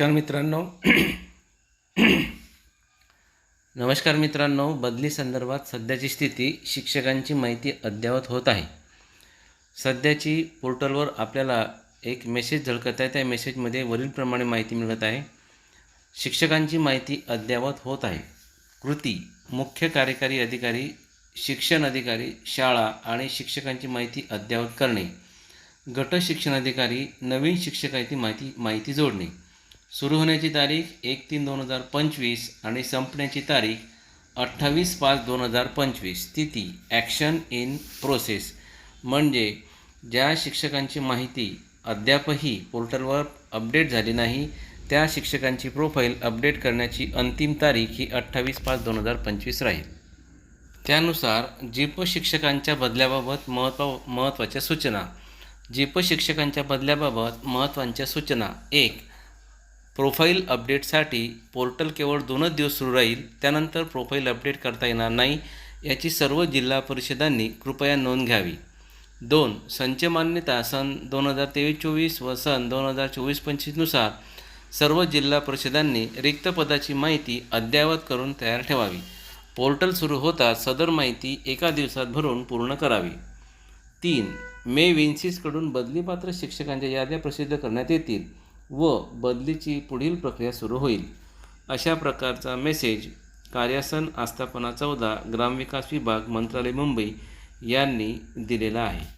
नमस्कार मित्रांनो. नमस्कार मित्रांनो बदली संदर्भात सध्याची स्थिती शिक्षकांची माहिती अद्ययावत होत आहे. सध्याची पोर्टलवर आपल्याला एक मेसेज झळकत आहे. त्या मेसेजमध्ये वरीलप्रमाणे माहिती मिळत आहे. शिक्षकांची माहिती अद्ययावत होत आहे. कृती मुख्य कार्यकारी अधिकारी शिक्षण अधिकारी शाळा आणि शिक्षकांची माहिती अद्ययावत करणे गट शिक्षणाधिकारी नवीन शिक्षकाची माहिती माहिती जोडणे सुरू होण्याची तारीख एक तीन दोन हजार पंचवीस आणि संपण्याची तारीख अठ्ठावीस पाच दोन हजार पंचवीस. स्थिती ॲक्शन इन प्रोसेस म्हणजे ज्या शिक्षकांची माहिती अद्यापही पोर्टलवर अपडेट झाली नाही त्या शिक्षकांची प्रोफाईल अपडेट करण्याची अंतिम तारीख ही अठ्ठावीस पाच दोन हजार पंचवीस राहील. त्यानुसार जीप शिक्षकांच्या बदल्याबाबत महत्त्व महत्त्वाच्या सूचना. जीप शिक्षकांच्या बदल्याबाबत महत्त्वाच्या सूचना. एक प्रोफाईल अपडेटसाठी पोर्टल केवळ दोनच दिवस सुरू राहील त्यानंतर प्रोफाईल अपडेट करता येणार नाही याची सर्व जिल्हा परिषदांनी कृपया नोंद घ्यावी. दोन संच मान्यता सन दोन हजार तेवीस चोवीस व सन दोन हजार चोवीस पंचवीसनुसार सर्व जिल्हा परिषदांनी रिक्त पदाची माहिती अद्ययावत करून तयार ठेवावी. पोर्टल सुरू होताच सदर माहिती एका दिवसात भरून पूर्ण करावी. तीन मे विन्सीसकडून बदलीपात्र शिक्षकांच्या याद्या प्रसिद्ध करण्यात येतील. व बदलीची पुढील प्रक्रिया सुरू होईल. अशा प्रकारचा मेसेज कार्यासन आस्थापना चौदा ग्रामविकास विभाग मंत्रालय मुंबई यांनी दिलेला आहे.